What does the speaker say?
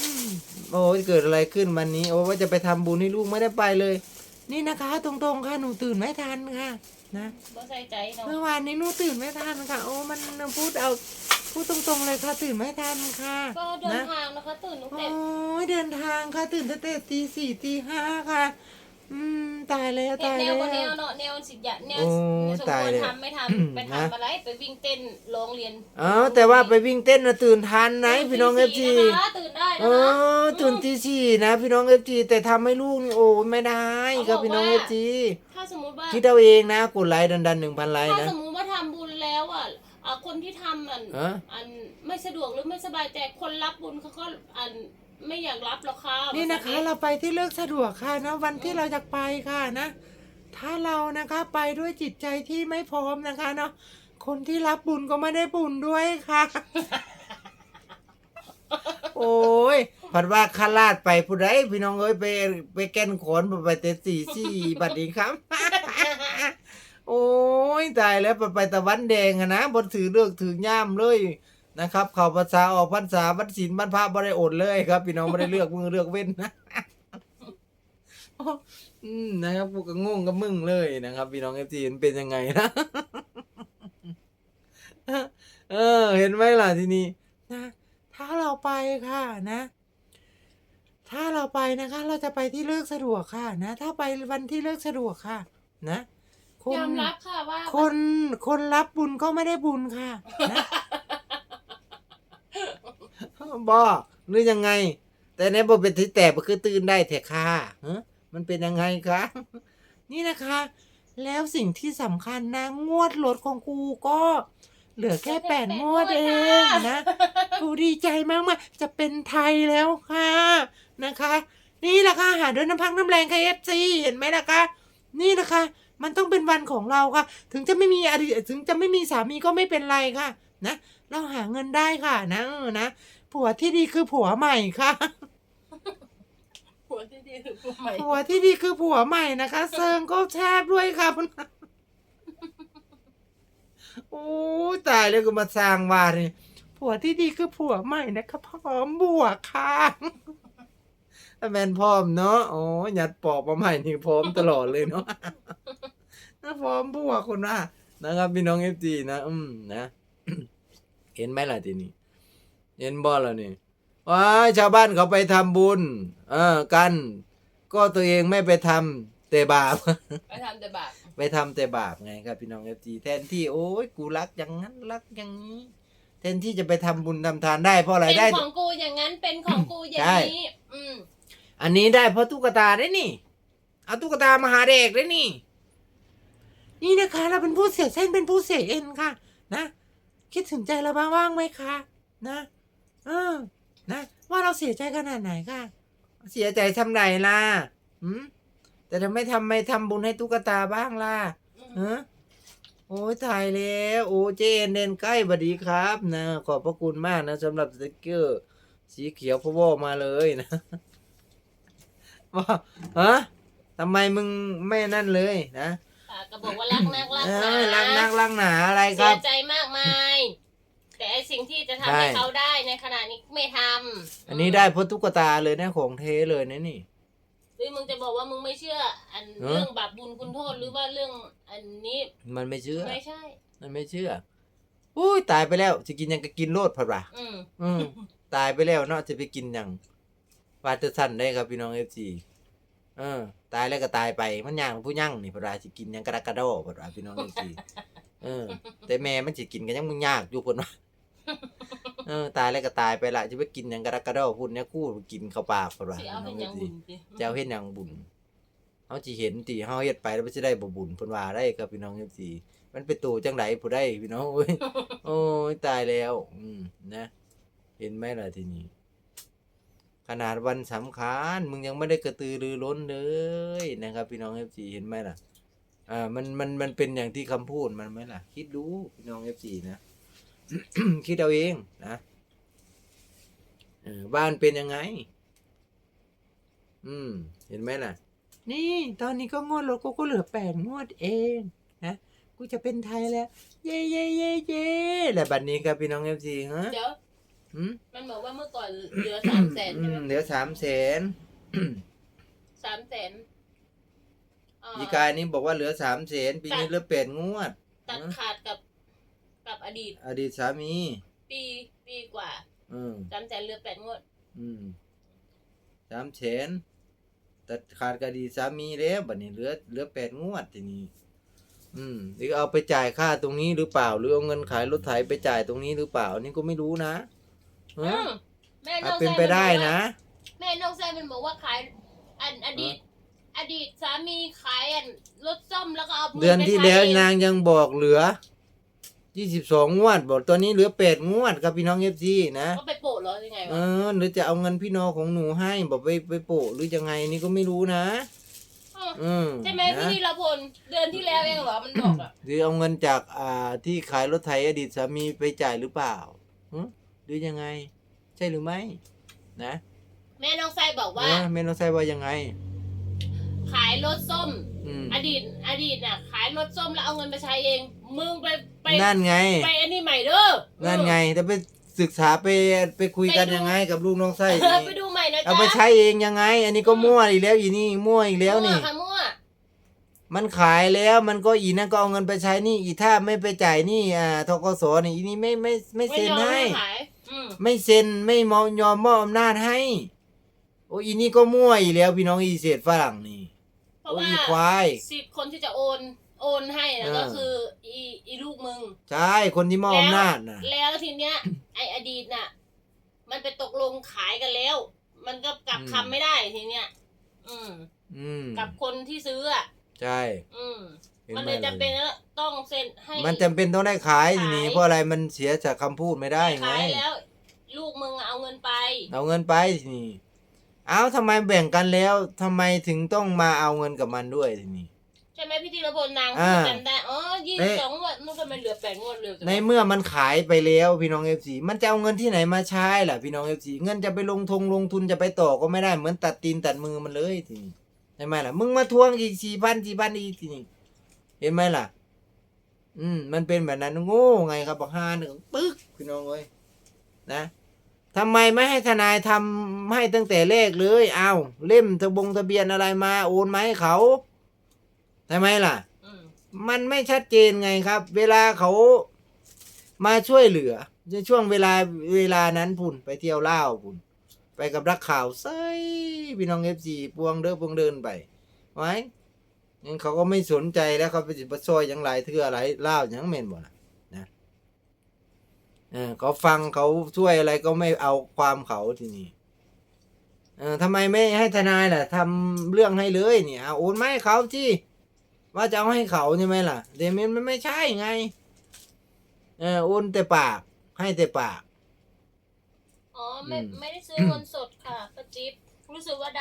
อืมโอ้ยเกิดอะไรขึ้นวันนี้ โอ้ว่าจะไปทำบุญให้ลูกไม่ได้ไปเลย นี่นะคะ ตรงๆค่ะหนูตื่นไม่ทันค่ะนะบ่ใส่ใจเนาะเมื่อวานนี้หนูตื่นไม่ทันค่ะ โอ้มันพูดเอาพูดตรงๆเลยค่ะตื่นไม่ทันค่ะก็เดินนะทางนะคะตื่นตั้งโอ้แต่ยเดินทางค่ะตื่นตั้งแต่ตีสี่ตีห้าค่ะ อืมตายแล้วเฮ็ดตายแนแล้ววบ่แนวเนาะแนวสิยะแนวโอ้สมตายควรเลยทำไม่ทอืมำไปนะ ทำอะไรไปวิ่งเต้นโรงเรียนเออแต่ว่าไปวิ่งเต้นนะตื่นทันนะพี่น้องเอฟจีตีสี่นะคะตื่นได้เอนะคะอตื่นตีสี่นะ พี่น้องเอฟจีแต่ทำให้ลูกนี่โอ้ไม่ได้ครับพี่น้องเอฟจีถ้าสมมุติว่า คิดเอาเองนะกดไลค์ดันๆหนึ่งพันไลค์ถ้านะ สมมุติว่าทำบุญแล้วอะอะคนที่ทำอันฮะ อันไม่สะดวกหรือไม่สบายใจคนรับบุญเขาก็อัน ไม่อยากรับหรอกค่ะนี่นะคะเราไปที่เลือกสะดวกค่ะนะวันที่เราจะไปค่ะนะ ถ้าเรานะคะไปด้วยจิตใจที่ไม่พร้อมนะคะเนาะคนที่รับบุญก็ไม่ได้บุญด้วยค่ะ โอ้ยผัดว่าคาลาดไปผู้ใดพี่น้องเอ้ยไปไปแก่นขนไปเตะสี่สี่บัดนี้ครับ โอ้ยตายแล้วไปไปตะวันแดงอะนะบนถือเลือกถือย่ามเลย นะครับเข้าภาษาออกพรรษาวัดศีลบรรพระบริโอดเลยครับ พี่น้องไม่ได้เลือกมือเลือกเว้นนะอืมนะครับพวกก็งงกับมึงเลยนะครับ พี่น้องเอฟซีมันเป็นยังไงนะเออ เห็นไหมล่ะทีนี้นะถ้าเราไปค่ะนะ ถ้าเราไปนะคะ เราจะไปที่เลือกสะดวกค่ะ นะ ถ้าไปวันที่เลือกสะดวกค่ะ นะคนยอมรับค่ะว่า คนคนรับบุญก็ไม่ได้บุญค่ะนะ บอหรือยังไง แต่ในบทเป็นที่แตกก็คือตื่นได้แต่ค่ะฮะมันเป็นยังไงคะนี่นะคะ แล้วสิ่งที่สำคัญนะ งวดรถของกูก็ เหลือแค่แปดงวดเองนะกูดีใจมากๆจะเป็นไทยแล้วค่ะนะคะ นี่แหละค่ะหาด้วยน้ำพักน้ำแรงค่ะเอฟซีเห็นไหมล่ะคะนี่นะคะ มันต้องเป็นวันของเราค่ะ ถึงจะไม่มีอดีตถึงจะไม่มีสามีก็ไม่เป็นไรค่ะ นะ เราหาเงินได้ค่ะนะนะ ผัวที่ดีคือผัวใหม่ค่ะ ผัวที่ดีคือผัวใหม่ผัวที่ดีคือผัวใหม่นะคะ เซิงก็แชบด้วยค่ะคุณโอ้ตายแล้วก็มาสร้างว่านี่ผัวที่ดีคือผัวใหม่นะคะพร้อมบวกค่ะถ้าแมนพร้อมเนาะโอ้หยัดปอกมาใหม่นี่พร้อมตลอดเลยเนาะน่าพร้อมบวกคนว่านะครับพี่น้องเอฟจีนะ อืมนะ เห็นไหมล่ะทีนี้ เห็นบอลแล้วนี่ว้ายชาวบ้านเขาไปทำบุญ เออกัน ก็ตัวเองไม่ไปทำแต่บาป ไปทำแต่บาปไปทำแต่บาปไงครับพี่น้องเอฟจีแทนที่โอ้ยกูรักอย่างนั้นรักอย่างนี้ แทนที่จะไปทำบุญทำทานได้เพราะอะไรเป็นได้ ของกูอย่างนั้นเป็นของกูอย่างใช่นี้ อืมอันนี้ได้เพราะตุ๊กตาได้นี่ เอาตุ๊กตามาหาเด็กได้นี่ นี่นะคะ เราเป็นผู้เสียเส้นเป็นผู้เสียเอ็นค่ะ นะ คิดถึงใจเราบ้างว่างไหมคะ นะ เออ นะ ว่าเราเสียใจขนาดไหนค่ะ เสียใจทำไหนล่ะหืมแต่ทำไม่ทำไม่ทำบุญให้ตุ๊กตาบ้างล่ะฮะโอ้ยถ่ายแล้ว โอ้เจนเดนใกล้บัดดีครับ นะ ขอบพระคุณมากนะสำหรับสติกเกอร์ สีเขียวพะวอมาเลยนะว่าฮะทำไมมึงไม่นั่นเลยนะอะก็บอกว่ารักนักรักเอหนาอรักนักรักหนาอะไรคเสีรัยบใจมากมายแต่ไอ สิ่งที่จะทำใช่ให้เขาได้ในขณะนี้ไม่ทำอันนี้ได้เพราะตุ๊กตาเลยนะของเทเลยนะนี่หรือมึงจะบอกว่ามึงไม่เชื่อ อันเออเรื่องบาปบุญคุณโทษหรือว่าเรื่องอันนี้ มันไม่เชื่อไม่ใช่ มันไม่เชื่ออุ้ยตายไปแล้วจะกินหยังก็กินโลดผัดว่ะอืมอืมตายไปแล้วเนาะจะไปกินหยังวาจะสั่นได้ครับพี่น้องเอฟซีเออ ตายแล้วก็ตายไปมันย่างผู้ย่างนี่พระราสิกินหยังกระดกกระโดพระราพี่น้องเอฟซีเออ แต่แม่มันสิกินกันยังมึงยากอยู่คนว่า เออตายแล้วก็ตายไปละจะไปกินหยังกระดกกระโดพูดเนี่ยกู้กินเข้าปากพระราสิพี่เอาน้เป็อนงอเอย่างฟซีบุญสิเจ้าเฮ็ดหยังบุญเฮาสิเห็นติเฮาเฮ็ดไปแล้วมันสิได้บ่บุญเพิ่นว่าได้ครับพี่น้องเอฟซีมันเป็นตัวจังไดผู้ใดพี่น้องโอ้ยโอ้ยตายแล้ว อืมนะ เห็นไหมล่ะทีนี้ ขนาดวันสำคัญมึงยังไม่ได้กระตือรือร้นเลยนะครับ พี่น้องเอฟซีเห็นไหมล่ะ อ่ามันมันมันเป็นอย่างที่คำพูดมันไหมล่ะ คิดดูพี่น้องเอฟซีนะ คิดเอาเองนะเออบ้านเป็นยังไง อืม เห็นไหมล่ะ นี่ ตอนนี้ก็งวดรถกูก็เหลือแปดงวดเอง นะกูจะเป็นไทยแล้ว เย่เย่เย่เย่แล้วบัดนี้ครับพี่น้องเอฟซีฮะเดี๋ยวหืมมันบอกว่าเมื่อก่อนเหลือสามแสนอืใช่ไหมมเหลือสามแสนสามแสนเอ่ออีกายนี้บอกว่าเหลือสามแสนปีนี้เหลือแปดงวด ตัดขาดกับ กับอดีต อดีตสามี ปีปีกว่าอืมสามแสนเหลือแปดงวด อืมสามแสนตัดขาดกอดีตสามีแล้วบัดนี้เหลือเหลือแปดงวดทีนี้อืมหรือเอาไปจ่ายค่าตรงนี้หรือเปล่า หรือเอาเงินขายรถไถไปจ่ายตรงนี้หรือเปล่า นี่ก็ไม่รู้นะเออือมแม่อาน้จองเป็นแซมไปได้มับอกว่านะ แม่น้องแซมมันบอกว่าขาย อันอดีต อดีตสามีขายอันรถซ่อมแล้วก็เอางิเดือนไปที่ใช้แล้วเองนางยังบอกเหลือ ยี่สิบสองงวดบอกตอนนี้เหลือแปดงวดครับพี่น้องเอฟซีนะ ก็ไปโปะเหรอยังไงเอวะอหรือจะเอาเงินพี่น้องของหนูให้บอกไปไปโปะหรือยังไงนี่ก็ไม่รู้นะมอืมใช่ไหมพี่นะธีรพลเดือนที่แล้วเองเหรอมันบอกอะหรือเอาเงินจากอ่าที่ขายรถไถอดีตสามีไปจ่ายหรือเปล่าหึหรือยังไง ใช่หรือไม่ นะแม่น้องไซบอกว่าเออเมนองไซว่ายังไง ขายรถส้ม อืมอดีตอดีตน่ะ ขายรถส้มแล้วเอาเงินไปใช้เอง มึงไป ไปนั่นไง ไปอันนี้ใหม่เด้อนั่นไงจะไปศึกษาไปไปคุยกันยังไงกับลูกน้องไส้เออนี่ไปดูใหม่นะจ๊ะเอาไปใช้เองยังไง อันนี้ก็มั่วอีกแล้วอีนี่มั่วอีกแล้วนี่มั่ค่ะมั่วมันขายแล้วมันก็อีนั่นก็เอาเงินไปใช้หนี่อีถ้าไม่ไปจ่ายหนี่อ่าทกสนี่อีนี่ไม่ไม่ไม่ไม่เซ็นยอมให้ให้ขายอืมไม่เซ็นไม่มอยอมมอบอำนาจให้ โอ้อีนี่ก็มั่วอีกแล้วพี่น้องอีเศษฝรั่งนี่เพราะโอ้ว่าอีควายสิทธิ์คนที่จะโอน โอนให้นะเออก็คืออีอีลูกมึง ใช่คนที่มอบอำนาจนะแล้วทีเนี้ย ไออดีตน่ะ มันไปตกลงขายกันแล้ว มันก็กลับคำไม่ได้ทีเนี้ยอืม อืมกับคนที่ซื้ออะใช่อืม ห็มันไหเลยจำเป็นแล้วต้องเซ็นให้ มันจำเป็นต้องได้ขายทีนี้ขาย เพราะอะไรมันเสียจากคำพูดไม่ได้ไงขายแล้ว ลูกมึงเอาเงินไป เอาเงินไปทีนี้เอาทำไมแบ่งกันแล้วทำไมถึงต้องมาเอาเงินกับมันด้วยทีนี้ใช่ไหมพี่ธีรพลนางอ่าพูดจำได้อ๋อยี่เอ๊ะสองงวดมันก็มันเหลือแปดงวดเร็วจังในเมื่อมันขายไปแล้วพี่น้องเอฟซีมันจะเอาเงินที่ไหนมาใช้ล่ะพี่น้องเอฟซีเงินจะไปลงทงลงทุนจะไปต่อก็ไม่ได้เหมือนตัดตีนตัดมือมันเลยทีนี้ใช่ไหมล่ะ มึงมาทวงอีกสี่พันสี่พันอีกทีนี้เห็นไหมล่ะ อืม มันเป็นแบบนั้นโง่ไงครับบอกฮาหนึ่งปึ๊กพี่น้องเอ้ยนะทำไมไม่ให้ทนายทำให้ตั้งแต่แรกเลย เอาเล่มทะบงทะเบียนอะไรมาโอนมาให้เขา ใช่ไหมล่ะอืมมันไม่ชัดเจนไงครับ เวลาเขามาช่วยเหลือในช่วงเวลาเวลานั้นพุ่นไปเที่ยวเล่าวพุ่นไปกับรักข่าวเซ้ยพี่น้องเอฟซีพวงเด้อพวงเดินไปไว้งั้นเขาก็ไม่สนใจแล้วเขาไปจิบซอยอย่างไรเทื่ออะไรเล่าวอย่างเมนบ่ล่ะนะเออเขาฟังเขาช่วยอะไรก็ไม่เอาความเขาทีนี้เออทำไมไม่ให้ทนายล่ะทำเรื่องให้เลยเนี่ยเอาโอนมาให้เขาที่ ว่าจะเอาให้เขาใช่ไหมล่ะแต่มันมันไม่ใช่ไง เออโอนแต่ปาก ให้แต่ปาก อ๋อไม่อืมไม่ได้ซื้อเงินสดค่ะป้าจิ๊บรู้สึกว่าดา